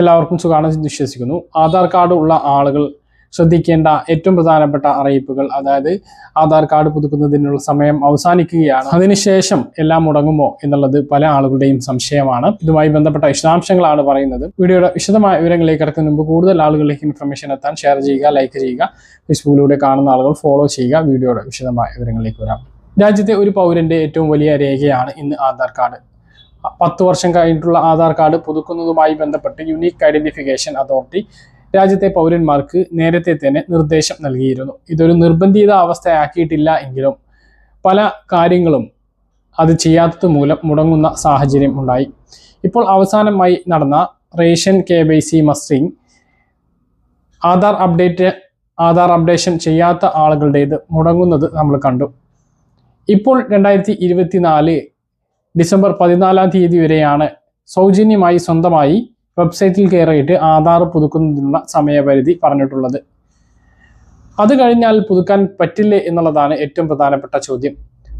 എല്ലാവർക്കും സുഖാണെന്ന് വിശ്വസിക്കുന്നു. ആധാർ കാർഡ് ഉള്ള ആളുകൾ ശ്രദ്ധിക്കേണ്ട ഏറ്റവും പ്രധാനപ്പെട്ട അറിയിപ്പുകൾ അതായത് ആധാർ കാർഡ് പുതുക്കുന്നതിനുള്ള സമയം അവസാനിക്കുകയാണ്. അതിനുശേഷം എല്ലാം മുടങ്ങുമോ എന്നുള്ളത് പല ആളുകളുടെയും സംശയമാണ്. ഇതുമായി ബന്ധപ്പെട്ട വിശദാംശങ്ങളാണ് പറയുന്നത്. വീഡിയോയുടെ വിശദമായ വിവരങ്ങളിലേക്ക് ഇറക്കുന്ന മുമ്പ് കൂടുതൽ ആളുകളിലേക്ക് ഇൻഫർമേഷൻ എത്താൻ ഷെയർ ചെയ്യുക ലൈക്ക് ചെയ്യുക ഫേസ്ബുക്കിലൂടെ കാണുന്ന ആളുകൾ ഫോളോ ചെയ്യുക. വീഡിയോയുടെ വിശദമായ വിവരങ്ങളിലേക്ക് വരാം. രാജ്യത്തെ ഒരു പൗരന്റെ ഏറ്റവും വലിയ രേഖയാണ് ഇന്ന് ആധാർ കാർഡ്. പത്ത് വർഷം കഴിഞ്ഞിട്ടുള്ള ആധാർ കാർഡ് പുതുക്കുന്നതുമായി ബന്ധപ്പെട്ട് യുണീക്ക് ഐഡന്റിഫിക്കേഷൻ അതോറിറ്റി രാജ്യത്തെ പൗരന്മാർക്ക് നേരത്തെ തന്നെ നിർദ്ദേശം നൽകിയിരുന്നു. ഇതൊരു നിർബന്ധിത അവസ്ഥയാക്കിയിട്ടില്ല എങ്കിലും പല കാര്യങ്ങളും അത് ചെയ്യാത്തത് മൂലം മുടങ്ങുന്ന സാഹചര്യം ഉണ്ടായി. ഇപ്പോൾ അവസാനമായി നടന്ന ration K Y C mustering Aadhaar update Aadhaar updation ചെയ്യാത്ത ആളുകളുടേത് മുടങ്ങുന്നത് നമ്മൾ കണ്ടു. ഇപ്പോൾ രണ്ടായിരത്തി ഇരുപത്തിനാല് ഡിസംബർ പതിനാലാം തീയതി വരെയാണ് സൗജന്യമായി സ്വന്തമായി വെബ്സൈറ്റിൽ കയറിയിട്ട് ആധാർ പുതുക്കുന്നതിനുള്ള സമയപരിധി പറഞ്ഞിട്ടുള്ളത്. അത് കഴിഞ്ഞാൽ പുതുക്കാൻ പറ്റില്ലേ എന്നുള്ളതാണ് ഏറ്റവും പ്രധാനപ്പെട്ട ചോദ്യം.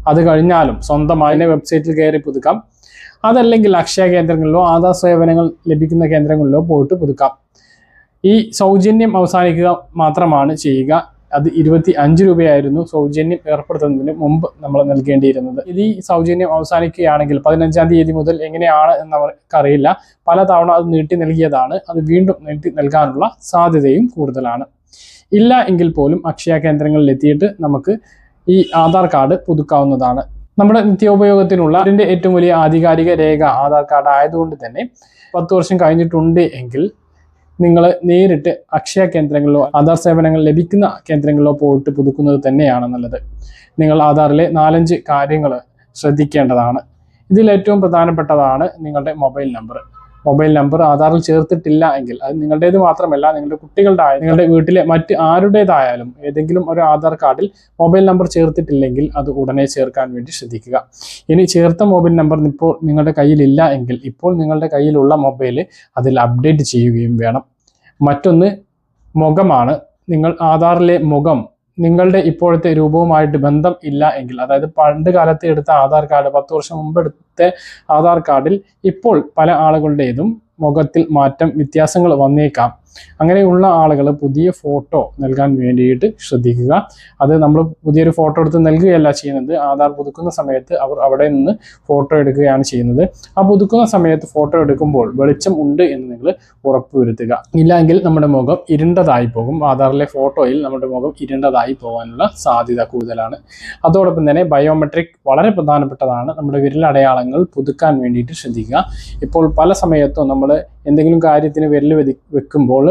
അത് കഴിഞ്ഞാലും സ്വന്തമായി വെബ്സൈറ്റിൽ കയറി പുതുക്കാം. അതല്ലെങ്കിൽ അക്ഷയ കേന്ദ്രങ്ങളിലോ ആധാർ സേവനങ്ങൾ ലഭിക്കുന്ന കേന്ദ്രങ്ങളിലോ പോയിട്ട് പുതുക്കാം. ഈ സൗജന്യം അവസാനിക്കുക മാത്രമാണ് ചെയ്യുക. അത് ഇരുപത്തി അഞ്ച് രൂപയായിരുന്നു സൗജന്യം ഏർപ്പെടുത്തുന്നതിന് മുമ്പ് നമ്മൾ നൽകേണ്ടിയിരുന്നത്. ഇത് ഈ സൗജന്യം അവസാനിക്കുകയാണെങ്കിൽ പതിനഞ്ചാം തീയതി മുതൽ എങ്ങനെയാണ് എന്ന് അവർക്കറിയില്ല പലതവണ അത് നീട്ടി നൽകിയതാണ്. അത് വീണ്ടും നീട്ടി നൽകാനുള്ള സാധ്യതയും കൂടുതലാണ്. ഇല്ല എങ്കിൽ പോലും അക്ഷയ കേന്ദ്രങ്ങളിൽ എത്തിയിട്ട് നമുക്ക് ഈ ആധാർ കാർഡ് പുതുക്കാവുന്നതാണ്. നമ്മുടെ നിത്യോപയോഗത്തിനുള്ള അതിന്റെ ഏറ്റവും വലിയ ആധികാരിക രേഖ ആധാർ കാർഡ് ആയതുകൊണ്ട് തന്നെ പത്ത് വർഷം കഴിഞ്ഞിട്ടുണ്ട് എങ്കിൽ നിങ്ങൾ നേരിട്ട് അക്ഷയ കേന്ദ്രങ്ങളിലോ ആധാർ സേവനങ്ങൾ ലഭിക്കുന്ന കേന്ദ്രങ്ങളിലോ പോയിട്ട് പുതുക്കുന്നത് തന്നെയാണ് നല്ലത്. നിങ്ങൾ ആധാറിലെ നാലഞ്ച് കാര്യങ്ങൾ ശ്രദ്ധിക്കേണ്ടതാണ്. ഇതിൽ ഏറ്റവും പ്രധാനപ്പെട്ടതാണ് നിങ്ങളുടെ മൊബൈൽ നമ്പർ. മൊബൈൽ നമ്പർ ആധാറിൽ ചേർത്തിട്ടില്ല എങ്കിൽ അത് നിങ്ങളുടേത് മാത്രമല്ല നിങ്ങളുടെ കുട്ടികളുടെ നിങ്ങളുടെ വീട്ടിലെ മറ്റ് ആരുടേതായാലും ഏതെങ്കിലും ഒരു ആധാർ കാർഡിൽ മൊബൈൽ നമ്പർ ചേർത്തിട്ടില്ലെങ്കിൽ അത് ഉടനെ ചേർക്കാൻ വേണ്ടി ശ്രദ്ധിക്കുക. ഇനി ചേർത്ത മൊബൈൽ നമ്പർ ഇപ്പോൾ നിങ്ങളുടെ കയ്യിലില്ല എങ്കിൽ ഇപ്പോൾ നിങ്ങളുടെ കയ്യിലുള്ള മൊബൈൽ അതിൽ അപ്ഡേറ്റ് ചെയ്യുകയും വേണം. മറ്റൊന്ന് മുഖമാണ്. നിങ്ങൾ ആധാറിലെ മുഖം നിങ്ങളുടെ ഇപ്പോഴത്തെ രൂപവുമായിട്ട് ബന്ധം ഇല്ല എങ്കിൽ അതായത് പണ്ട് കാലത്ത് എടുത്ത ആധാർ കാർഡ് പത്ത് വർഷം മുമ്പ് എടുത്ത ആധാർ കാർഡിൽ ഇപ്പോൾ പല ആളുകളുടേതും മുഖത്തിൽ മാറ്റം വ്യത്യാസങ്ങൾ വന്നേക്കാം. അങ്ങനെയുള്ള ആളുകൾ പുതിയ ഫോട്ടോ നൽകാൻ വേണ്ടിയിട്ട് ശ്രദ്ധിക്കുക. അത് നമ്മൾ പുതിയൊരു ഫോട്ടോ എടുത്ത് നൽകുകയല്ല ചെയ്യുന്നത്. ആധാർ പുതുക്കുന്ന സമയത്ത് അവർ അവിടെ നിന്ന് ഫോട്ടോ എടുക്കുകയാണ് ചെയ്യുന്നത്. ആ പുതുക്കുന്ന സമയത്ത് ഫോട്ടോ എടുക്കുമ്പോൾ വെളിച്ചം ഉണ്ട് എന്ന് നിങ്ങൾ ഉറപ്പുവരുത്തുക. ഇല്ലെങ്കിൽ നമ്മുടെ മുഖം ഇരുണ്ടതായി പോകും. ആധാറിലെ ഫോട്ടോയിൽ നമ്മുടെ മുഖം ഇരുണ്ടതായി പോകാനുള്ള സാധ്യത കൂടുതലാണ്. അതോടൊപ്പം തന്നെ ബയോമെട്രിക് വളരെ പ്രധാനപ്പെട്ടതാണ്. നമ്മുടെ വിരലടയാളങ്ങൾ പുതുക്കാൻ വേണ്ടിയിട്ട് ശ്രദ്ധിക്കുക. ഇപ്പോൾ പല സമയത്തും നമ്മൾ എന്തെങ്കിലും കാര്യത്തിന് വിരൽ വെക്കുമ്പോൾ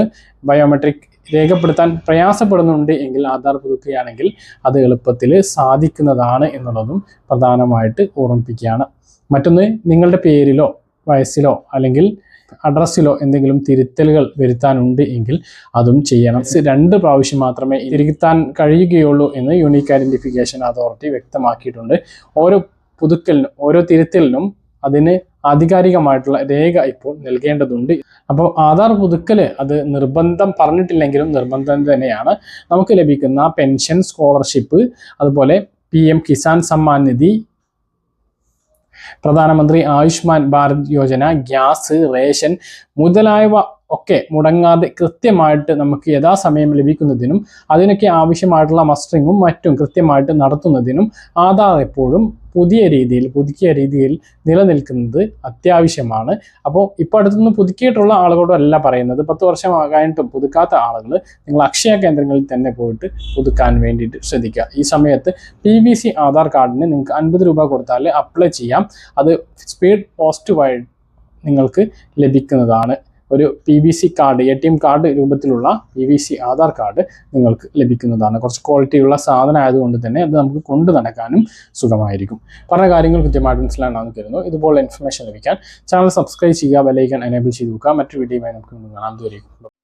ബയോമെട്രിക് രേഖപ്പെടുത്താൻ പ്രയാസപ്പെടുന്നുണ്ട് എങ്കിൽ ആധാർ പുതുക്കുകയാണെങ്കിൽ അത് എളുപ്പത്തിൽ സാധിക്കുന്നതാണ് എന്നുള്ളതും പ്രധാനമായിട്ട് ഓർമ്മിപ്പിക്കുകയാണ്. മറ്റൊന്ന് നിങ്ങളുടെ പേരിലോ വയസ്സിലോ അല്ലെങ്കിൽ അഡ്രസ്സിലോ എന്തെങ്കിലും തിരുത്തലുകൾ വരുത്താനുണ്ട് എങ്കിൽ അതും ചെയ്യണം. രണ്ട് പ്രാവശ്യം മാത്രമേ തിരുത്താൻ കഴിയുകയുള്ളൂ എന്ന് യൂണീക്ക് ഐഡന്റിഫിക്കേഷൻ അതോറിറ്റി വ്യക്തമാക്കിയിട്ടുണ്ട്. ഓരോ പുതുക്കലിനും ഓരോ തിരുത്തലിനും അതിന് ആധികാരികമായിട്ടുള്ള രേഖ ഇപ്പോൾ നൽകേണ്ടതുണ്ട്. അപ്പോൾ ആധാർ പുതുക്കൽ അത് നിർബന്ധം പറഞ്ഞിട്ടില്ലെങ്കിലും നിർബന്ധം തന്നെയാണ്. നമുക്ക് ലഭിക്കുന്ന പെൻഷൻ സ്കോളർഷിപ്പ് അതുപോലെ P Kisan Samman Nidhi Pradhan Mantri Ayushman Bharat Yojana gas ration മുതലായവ ഒക്കെ മുടങ്ങാതെ കൃത്യമായിട്ട് നമുക്ക് യഥാസമയം ലഭിക്കുന്നതിനും അതിനൊക്കെ ആവശ്യമായിട്ടുള്ള മസ്റ്ററിങ്ങും മറ്റും കൃത്യമായിട്ട് നടത്തുന്നതിനും ആധാർ എപ്പോഴും പുതിയ രീതിയിൽ പുതുക്കിയ രീതിയിൽ നിലനിൽക്കുന്നത് അത്യാവശ്യമാണ്. അപ്പോൾ ഇപ്പോൾ അടുത്തുനിന്ന് പുതുക്കിയിട്ടുള്ള ആളുകളോടല്ല പറയുന്നത്. പത്ത് വർഷം കഴിഞ്ഞിട്ടും പുതുക്കാത്ത ആളുകൾ നിങ്ങൾ അക്ഷയ കേന്ദ്രങ്ങളിൽ തന്നെ പോയിട്ട് പുതുക്കാൻ വേണ്ടിയിട്ട് ശ്രദ്ധിക്കുക. ഈ സമയത്ത് പി വി സി ആധാർ കാർഡിന് നിങ്ങൾക്ക് അൻപത് രൂപ കൊടുത്താൽ അപ്ലൈ ചെയ്യാം. അത് സ്പീഡ് പോസ്റ്റ് വഴി നിങ്ങൾക്ക് ലഭിക്കുന്നതാണ്. ഒരു P B C card A T M card രൂപത്തിലുള്ള P V C Aadhaar card നിങ്ങൾക്ക് ലഭിക്കുന്നതാണ്. കുറച്ച് ക്വാളിറ്റിയുള്ള സാധനം ആയതുകൊണ്ട് തന്നെ അത് നമുക്ക് കൊണ്ടു നടക്കാനും സുഖമായിരിക്കും. പറഞ്ഞ കാര്യങ്ങൾ കൃത്യമായിട്ട് മനസ്സിലാണെന്ന് കരുതുന്നു. ഇതുപോലെ ഇൻഫർമേഷൻ ലഭിക്കാൻ ചാനൽ സബ്സ്ക്രൈബ് ചെയ്യുക ബെലൈക്കൻ എനേബിൾ ചെയ്ത് നോക്കുക മറ്റു വീഡിയോയുമായി നമുക്ക് കാണാൻ ദൂരേക്കും